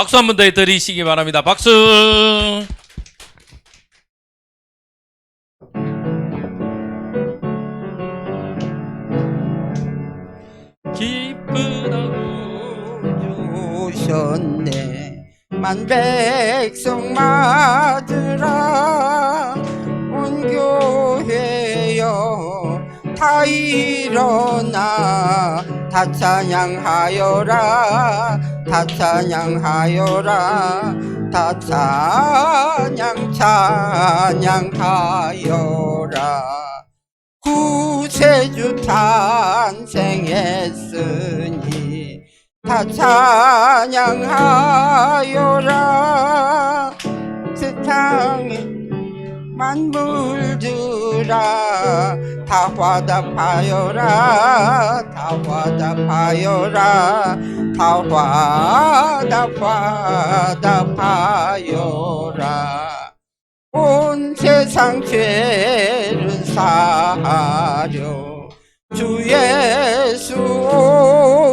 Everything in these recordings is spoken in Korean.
박수 한 번 더 드리시기 바랍니다. 박수. 주셨네 만백성 맞으라 온 교회여 다 일어나. 다 찬양하여라. 다 찬양하여라. 다 찬양 찬양하여라. 구세주 탄생했으니 다 찬양하여라. 세상의 만물들아 다 화답하여라 다 화답하여라 다 화답 화답하여라. 온 세상 죄를 사하려 주 예수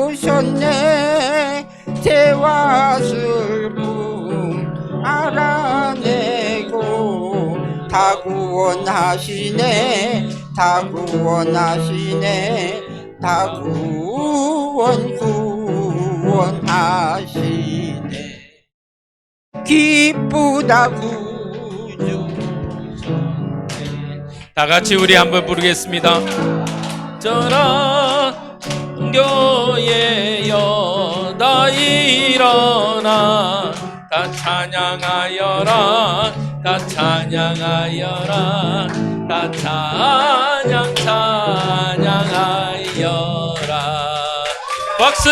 오셨네. 죄와 슬픔 알아내고 다 구원하시네 다 구원하시네. 다 구원 구원하시네. 기쁘다 구주 다 같이 우리 한번 부르겠습니다. 저라 교회여 다 일어나 다 찬양하여라 다 찬양하여라 다 찬양 찬양하여라. 박수